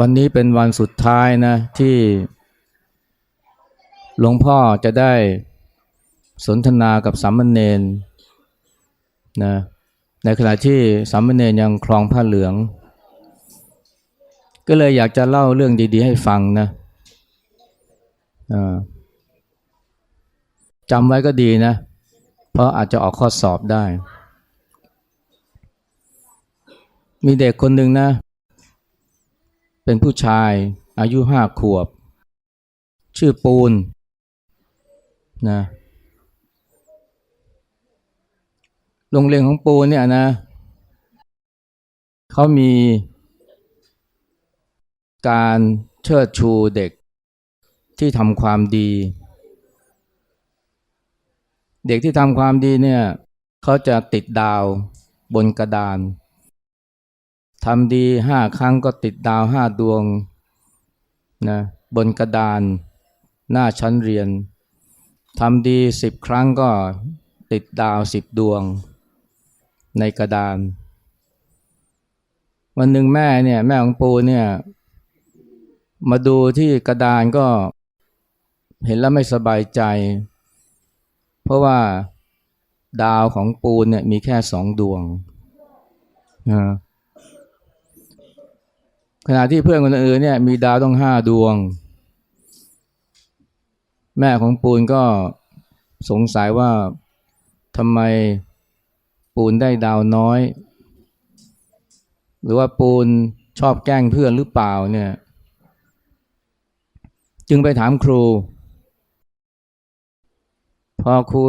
วันนี้เป็นวันสุดท้ายนะที่หลวงพ่อจะได้สนทนากับสามเณรนะในขณะที่สามเณรยังคลองผ้าเหลือง ก็เลยอยากจะเล่าเรื่องดีๆให้ฟังนะจำไว้ก็ดีนะ เพราะอาจจะออกข้อสอบได้ มีเด็กคนหนึ่งนะ เป็นผู้ชายอายุห้าขวบ ชื่อปูนนะโรงเรียนของปูนเนี่ยนะเขามีการเชิดชูเด็กที่ทำความดี เด็กที่ทำความดีเนี่ยเขาจะติดดาวบนกระดาน ทำดีห้าครั้งก็ติดดาวห้าดวงนะบนกระดานหน้าชั้นเรียนทำดีสิบครั้งก็ติดดาวสิบดวง ในกระดาน วันหนึ่งแม่เนี่ยแม่ของปูเนี่ยมาดูที่กระดานก็เห็นแล้วไม่สบายใจ เพราะว่าดาวของปูเนี่ยมีแค่สองดวงนะ ขณะที่เพื่อนคนอื่นเนี่ยมีดาวต้องห้าดวง แม่ของปูนก็สงสัยว่าทำไมปูนได้ดาวน้อย หรือว่าปูนชอบแกล้งเพื่อนหรือเปล่าเนี่ย จึงไปถามครู พอครู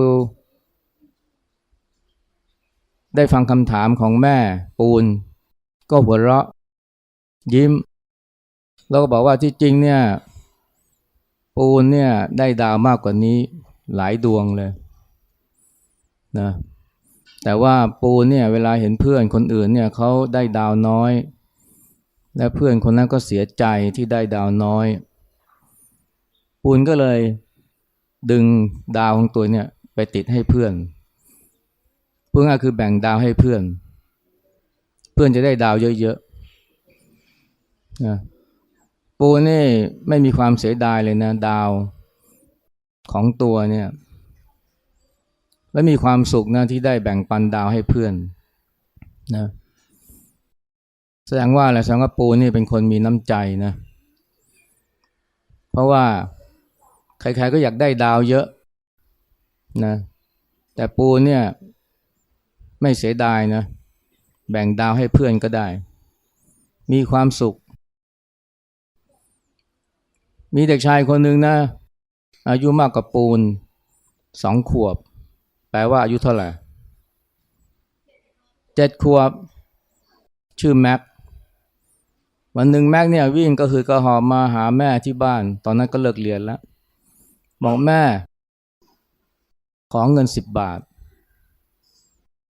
ได้ฟังคำถามของแม่ปูน ก็หัวเราะ ยิ้ม แล้วก็บอกว่าที่จริงเนี่ย ปูนเนี่ยได้ดาวมากกว่านี้หลายดวงเลยนะแต่ว่าปูนเนี่ยเวลาเห็นเพื่อนคนอื่นเนี่ยเขาได้ดาวน้อย และเพื่อนคนนั้นก็เสียใจที่ได้ดาวน้อย ปูนก็เลยดึงดาวของตัวเนี่ยไปติดให้เพื่อนเพื่อนก็คือแบ่งดาวให้เพื่อน เพื่อนจะได้ดาวเยอะๆ นะปูนี่ไม่มีความเสียดายเลยนะ ดาวของตัวเนี่ย และมีความสุขนะที่ได้แบ่งปันดาวให้เพื่อนนะแสดงว่าอะไรแสดงว่าปูนี่เป็นคนมีน้ำใจนะ เพราะว่าใครๆก็อยากได้ดาวเยอะนะแต่ปูเนี่ย ไม่เสียดายนะ แบ่งดาวให้เพื่อนก็ได้ มีความสุข มีเด็กชายคนหนึ่งนะ อายุมากกว่าปูนสองขวบ แปลว่าอายุเท่าไหร่เจ็ดขวบ ชื่อแม็กวันหนึ่งแม็กเนี่ยวิ่งก็คือกระหอบมาหาแม่ที่บ้าน ตอนนั้นก็เลิกเรียนแล้วบอกแม่ ขอเงินสิบบาท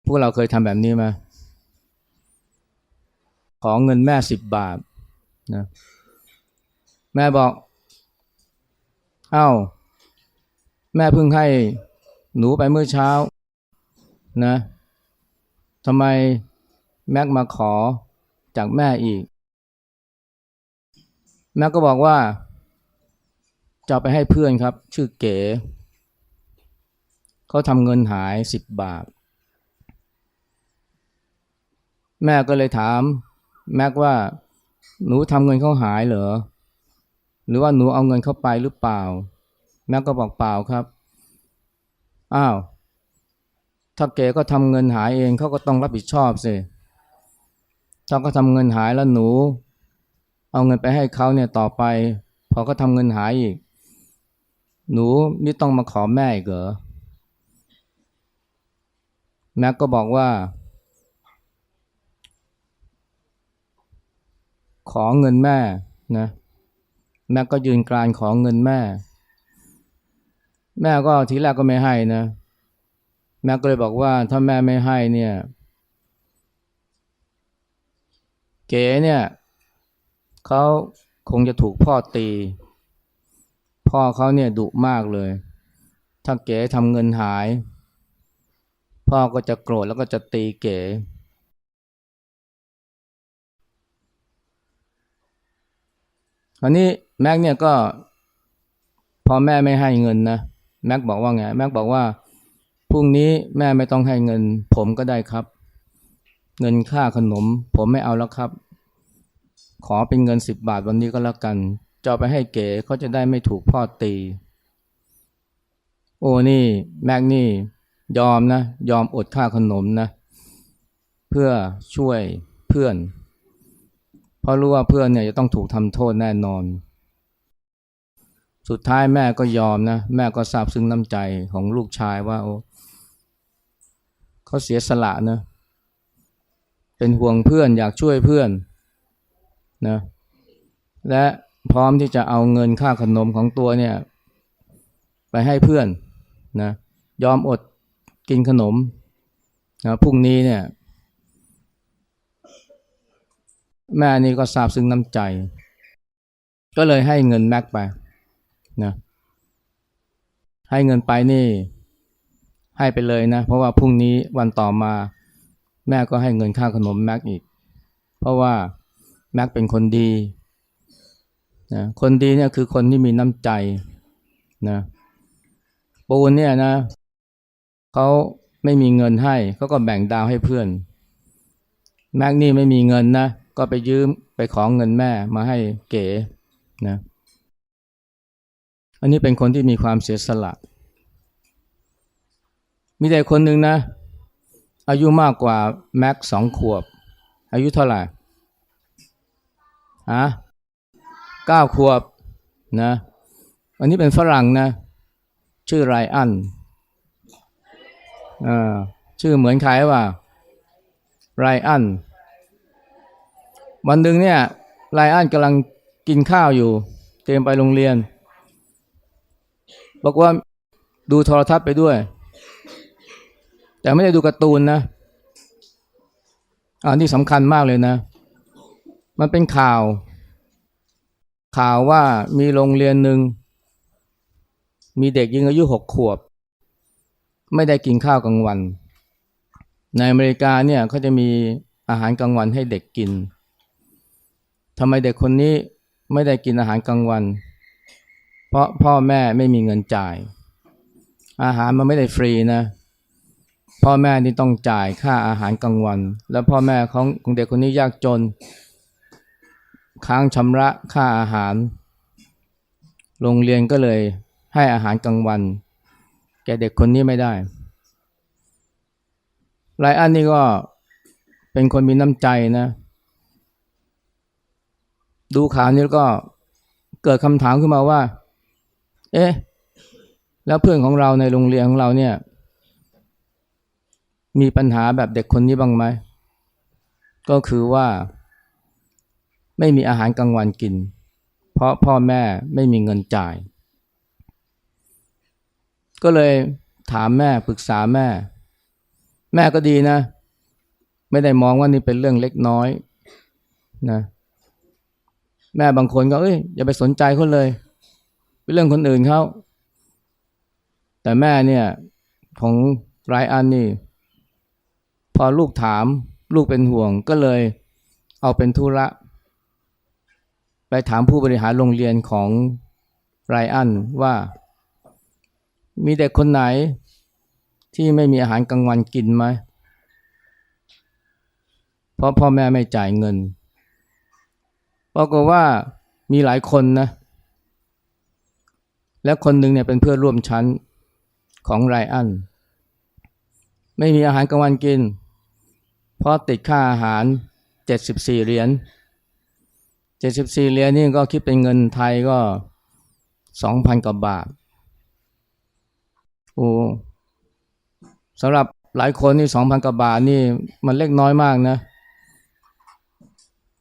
พวกเราเคยทำแบบนี้ไหมขอเงินแม่สิบบาทนะแม่บอก อา้าแม่เพิ่งให้หนูไปเมื่อเช้านะทำไมแม็กมาขอจากแม่อีก แม่ก็บอกว่า จะไปให้เพื่อนครับ ชื่อเก๋เขาทำเงินหายสิบบาท แม่ก็เลยถาม แม็กว่า หนูทำเงินเขาหายเหรอ หรือว่าหนูเอาเงินเข้าไปหรือเปล่า แม็กก็บอกเปล่าครับ อ้าว ถ้าเก๋ก็ทำเงินหายเองเขาก็ต้องรับผิดชอบสิถ้าก็ทำเงินหายแล้วหนู เอาเงินไปให้เขาเนี่ยต่อไป พอเขาทำเงินหายอีก หนูนี่ต้องมาขอแม่อีกเหรอแม็กก็บอกว่า ขอเงินแม่นะ แม่ก็ยืนกรานขอเงินแม่ แม่ก็ทีแรกก็ไม่ให้นะ แม่ก็เลยบอกว่าถ้าแม่ไม่ให้เนี่ย เก๋เนี่ยเขาคงจะถูกพ่อตี พ่อเขาเนี่ยดุมากเลย ถ้าเก๋ทำเงินหาย พ่อก็จะโกรธแล้วก็จะตีเก๋คราวนี้ แม็กเนี่ยก็ พอแม่ไม่ให้เงินนะแม็กบอกว่าไงแม็กบอกว่าพรุ่งนี้แม่ไม่ต้องให้เงิน ผมก็ได้ครับ เงินค่าขนม ผมไม่เอาแล้วครับ ขอเป็นเงินสิบบาทวันนี้ก็แล้วกันจะไปให้เก๋เขาจะได้ไม่ถูกพ่อตี โอ้นี่แม็กนี่ ยอมนะ ยอมอดค่าขนมนะ เพื่อช่วยเพื่อน เพราะรู้ว่าเพื่อนเนี่ยจะต้องถูกทำโทษแน่นอน สุดท้ายแม่ก็ยอมนะ แม่ก็ซาบซึ้งน้ำใจของลูกชายว่าโอ้เขาเสียสละนะ เป็นห่วงเพื่อนอยากช่วยเพื่อนนะและพร้อมที่จะเอาเงินค่าขนมของตัวเนี่ย ไปให้เพื่อนนะยอมอดกินขนมนะพรุ่งนี้เนี่ย แม่นี่ก็ซาบซึ้งน้ำใจ ก็เลยให้เงินแม็กไป นะให้เงินไปนี่ ให้ไปเลยนะ เพราะว่าพรุ่งนี้วันต่อมา แม่ก็ให้เงินค่าขนมแม็กอีก เพราะว่าแม็กเป็นคนดีนะคนดีเนี่ยคือคนที่มีน้ำใจนะปูนเนี่ยนะเขาไม่มีเงินให้เขาก็แบ่งดาวให้เพื่อน แม็กนี่ไม่มีเงินนะ ก็ไปยืมไปขอเงินแม่มาให้เก๋นะ อันนี้เป็นคนที่มีความเสียสละ มีแต่คนหนึ่งนะ อายุมากกว่าแม็กสองขวบ อายุเท่าไหร่ฮะเก้าขวบนะอันนี้เป็นฝรั่งนะ ชื่อไรอันอ่าชื่อเหมือนใครว่าไรอันวันหนึ่งเนี่ยไรอันกำลังกินข้าวอยู่ เตรียมไปโรงเรียน บอกว่าดูโทรทัศน์ไปด้วย แต่ไม่ได้ดูการ์ตูนนะอันนี้สำคัญมากเลยนะ มันเป็นข่าว ข่าวว่ามีโรงเรียนหนึ่ง มีเด็กยิงอายุหกขวบ ไม่ได้กินข้าวกลางวัน ในอเมริกาเนี่ยเขาจะมีอาหารกลางวันให้เด็กกินทำไมเด็กคนนี้ไม่ได้กินอาหารกลางวัน เพราะพ่อแม่ไม่มีเงินจ่าย อาหารมันไม่ได้ฟรีนะ พ่อแม่นี่ต้องจ่ายค่าอาหารกลางวัน แล้วพ่อแม่ของของเด็กคนนี้ยากจน ค้างชำระค่าอาหาร โรงเรียนก็เลยให้อาหารกลางวัน แกเด็กคนนี้ไม่ได้ไลอันนี่ก็เป็นคนมีน้ำใจนะ ดูข่าวนี้ก็เกิดคำถามขึ้นมาว่า เอ๊ะแล้วเพื่อนของเราในโรงเรียนของเราเนี่ย มีปัญหาแบบเด็กคนนี้บ้างไหมก็คือว่าไม่มีอาหารกลางวันกิน เพราะพ่อแม่ไม่มีเงินจ่าย ก็เลยถามแม่ปรึกษาแม่ แม่ก็ดีนะ ไม่ได้มองว่านี่เป็นเรื่องเล็กน้อยนะแม่บางคนก็เอ้ยอย่าไปสนใจเขาเลย เป็นเรื่องคนอื่นเขาแต่แม่เนี่ยของไรอันนี่พอลูกถามลูกเป็นห่วงก็เลยเอาเป็นธุระ ไปถามผู้บริหารโรงเรียนของไรอันว่า มีเด็กคนไหนที่ไม่มีอาหารกลางวันกินไหม เพราะพ่อแม่ไม่จ่ายเงินปรากฏว่ามีหลายคนนะ และคนหนึ่งเนี่ยเป็นเพื่อนร่วมชั้นของไรอัน ไม่มีอาหารกลางวันกิน เพราะติดค่าอาหาร 74 เหรียญ 74 เหรียญนี่ก็คิดเป็นเงินไทยก็ 2,000 กว่าบาท โอ้สำหรับหลายคนนี่2,000 กว่าบาทนี่มันเล็กน้อยมากนะ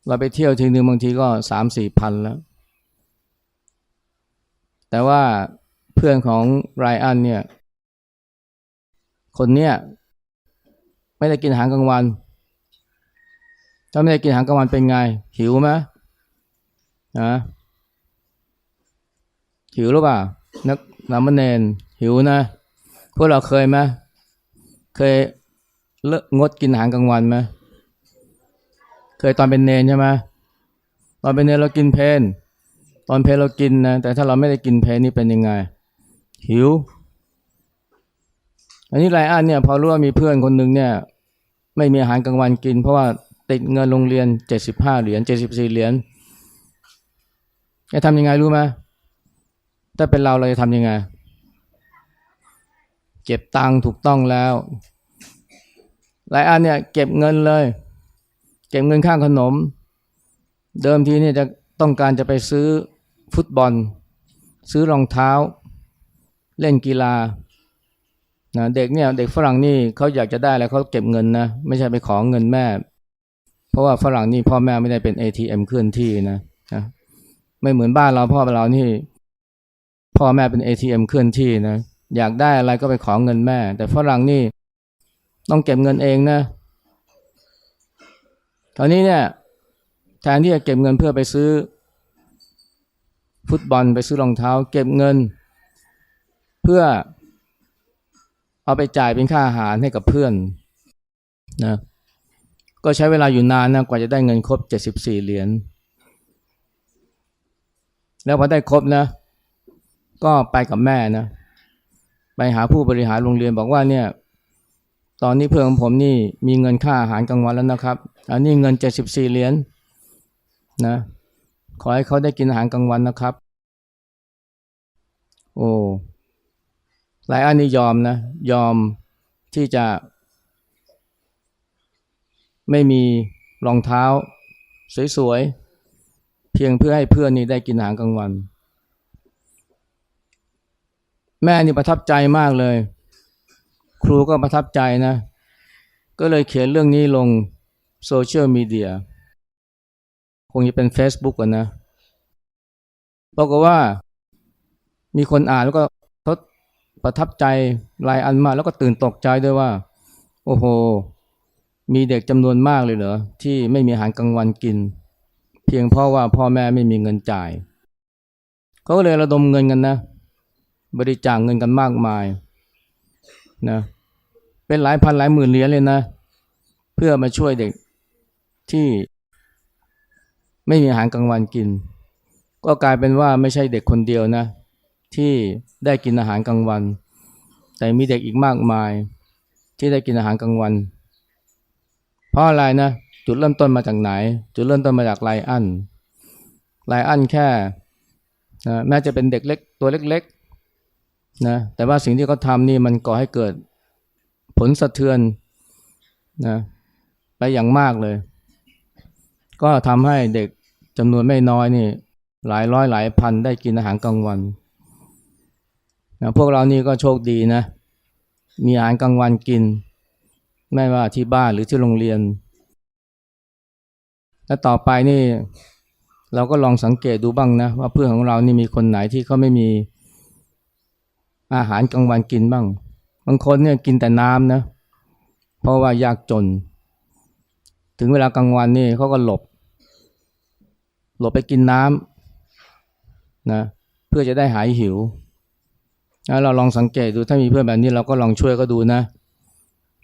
เราไปเที่ยวทีนึงบางทีก็ 3-4พันแล้ว แต่ว่าเพื่อนของไรอันเนี่ย คนเนี้ยไม่ได้กินอาหารกลางวัน ถ้าไม่ได้กินอาหารกลางวันเป็นไง หิวไหมนะหิวหรือเปล่า นักนามเณรหิวนะพวกเราเคยไหมเคยเลิกงดกินอาหารกลางวันไหมเคยตอนเป็นเนนใช่ไหมตอนเป็นเนนเรากินเพน ตอนเพลเรากินนะแต่ถ้าเราไม่ได้กินเพลนี่เป็นยังไง หิว อันนี้ไรอันเนี่ยพอรู้ว่ามีเพื่อนคนหนึ่งเนี่ย ไม่มีอาหารกลางวันกิน เพราะว่าติดเงินโรงเรียนเจ็ดสิบห้าเหรียญเจ็ดสิบสี่เหรียญจะทำยังไงรู้ไหมถ้าเป็นเราเราจะทำยังไง เก็บตังค์ถูกต้องแล้วหลายอันเนี่ยเก็บเงินเลย เก็บเงินข้างขนม เดิมทีเนี่ยจะต้องการจะไปซื้อ ฟุตบอล ซื้อรองเท้า เล่นกีฬานะเด็กเนี่ยเด็กฝรั่งนี่เขาอยากจะได้แล้วเขาเก็บเงินนะไม่ใช่ไปขอเงินแม่ เพราะว่าฝรั่งนี่พ่อแม่ไม่ได้เป็น ATM เคลื่อนที่นะนะไม่เหมือนบ้านเราพ่อเรานี่ พ่อแม่เป็น ATM เคลื่อนที่นะอยากได้อะไรก็ไปขอเงินแม่ แต่ฝรั่งนี่ต้องเก็บเงินเองนะตอนนี้เนี่ยแทนที่จะเก็บเงินเพื่อไปซื้อ ฟุตบอลไปซื้อรองเท้า เก็บเงิน เพื่อเอาไปจ่ายเป็นค่าอาหารให้กับเพื่อนนะก็ใช้เวลาอยู่นานนะกว่าจะได้เงินครบ 74 เหรียญแล้วพอได้ครบนะ ก็ไปกับแม่นะไปหาผู้บริหารโรงเรียนบอกว่าเนี่ยตอนนี้เพื่อนของผมนี่มีเงินค่าอาหารกลางวันแล้วนะครับ อันนี้เงิน 74 เหรียญนะ ขอให้เขาได้กินอาหารกลางวันนะครับ โอ้หลายอันนี้ยอมนะ ยอมที่จะ ไม่มีรองเท้า สวยๆ เพียงเพื่อให้เพื่อนนี่ได้กินอาหารกลางวัน แม่นี่ประทับใจมากเลย ครูก็ประทับใจนะ ก็เลยเขียนเรื่องนี้ลงโซเชียลมีเดีย งจะเป็น Facebook กันนะบอกว่ามีคนอ่านแล้วก็ทดประทับใจลายอันมาแล้วก็ตื่นตกใจด้วยว่า โอ้โห มีเด็กจำนวนมากเลยเหรอ ที่ไม่มีอาหารกลางวันกิน เพียงเพราะว่าพ่อแม่ไม่มีเงินจ่าย เขาก็เลยระดมเงินกันนะ บริจาคเงินกันมากมายนะเป็นหลายพันหลายหมื่นเหรียญเลยนะ เพื่อมาช่วยเด็กที่ ไม่มีอาหารกลางวันกิน ก็กลายเป็นว่าไม่ใช่เด็กคนเดียวนะ ที่ได้กินอาหารกลางวัน แต่มีเด็กอีกมากมาย ที่ได้กินอาหารกลางวัน เพราะอะไรนะจุดเริ่มต้นมาจากไหน จุดเริ่มต้นมาจากไลอันไลอันแค่นะแม้จะเป็นเด็กเล็กตัวเล็กๆนะแต่ว่าสิ่งที่เขาทำนี่มันก่อให้เกิดผลสะเทือนนะไปอย่างมากเลย ก็ทำให้เด็ก จำนวนไม่น้อยนี่หลายร้อยหลายพันได้กินอาหารกลางวันนะพวกเรานี่ก็โชคดีนะ มีอาหารกลางวันกิน ไม่ว่าที่บ้านหรือที่โรงเรียน และต่อไปนี่เราก็ลองสังเกตดูบ้างนะว่าเพื่อนของเรานี่มีคนไหนที่เขาไม่มีอาหารกลางวันกินบ้าง บางคนเนี่ยกินแต่น้ำนะ เพราะว่ายากจน ถึงเวลากลางวันนี่เขาก็หลบ หลบไปกินน้ำนะเพื่อจะได้หายหิวแล้วเราลองสังเกตดูถ้ามีเพื่อนแบบนี้เราก็ลองช่วยก็ดูนะ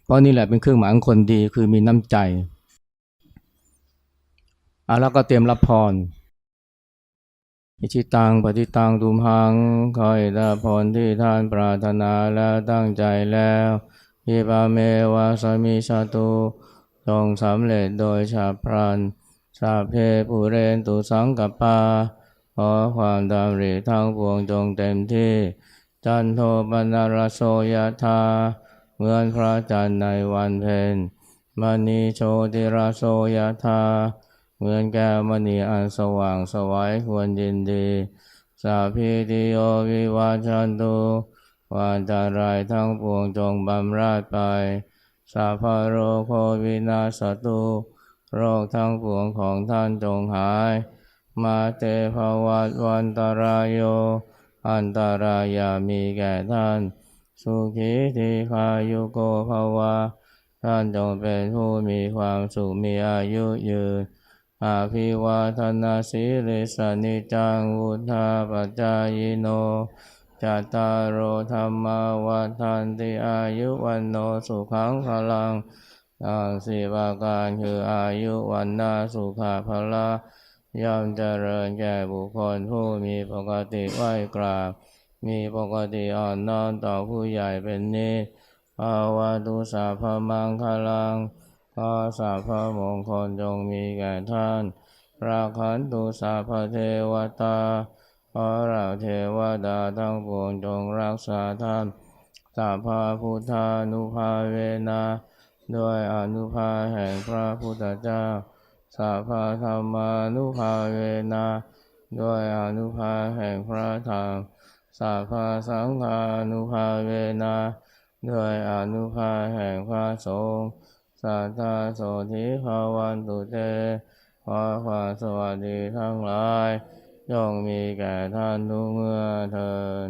เพราะนี่แหละเป็นเครื่องหมายของคนดีคือมีน้ำใจเอาแล้วก็เตรียมรับพรอิชิตังปฏิตังทุมหังขอให้ได้พรที่ท่านปรารถนาแล้วตั้งใจแล้วพิปาเมวะสมิชาตุจงสำเร็จโดยชาพรัน สาเพปุเรนตุสังกปาขอความดำริทั้งปวงจงเต็มที่ จันโทปนารโสยธาเหมือนพระจันทร์ในวันเพ็ญมณีโชติราโสยธาเหมือนแก้วมณีอันสว่างสวัยควรยินดี สาพิติโยวิวาชันตุวาจารายทั้งปวงจงบำราดไป สาพโรโควินาสตุ โรคทั้งปวงของท่านจงหาย มาเตภวัตวันตรายโย อันตรายามีแก่ท่าน สุขีทีคายุโกภวะท่านจงเป็นผู้มีความสุขมีอายุยืน อาภิวาทนาสิริสนิจังวุธาปจายโนจัตตารโธรรมวัฏันติอายุวันโนสุขังพลัง ทางสี่ประการคืออายุวันนาสุขาพละย่อมเจริญแก่บุคคลผู้มีปกติไหวกราบ มีปกติอ่อนน้อมต่อผู้ใหญ่เป็นนิสภาวะตุสัพมังคลังขอสัพมงคลจงมีแก่ท่าน ราคันตุสัพเทวตาขอเราเทวดาทั้งปวงจงรักษาท่านสัพพะพุทธานุภาเวนะ ด้วยอนุภาแห่งพระพุทธเจ้าสัพพะธรรมานุภาเวนะด้วยอนุภาแห่งพระธรรมสัพพะสังฆานุภาเวนะด้วยอนุภาแห่งพระสงฆ์สัทธาโสธิภาวันตุเตขอความสวัสดีทั้งหลายจงมีแก่ท่านทุกเมื่อเทิน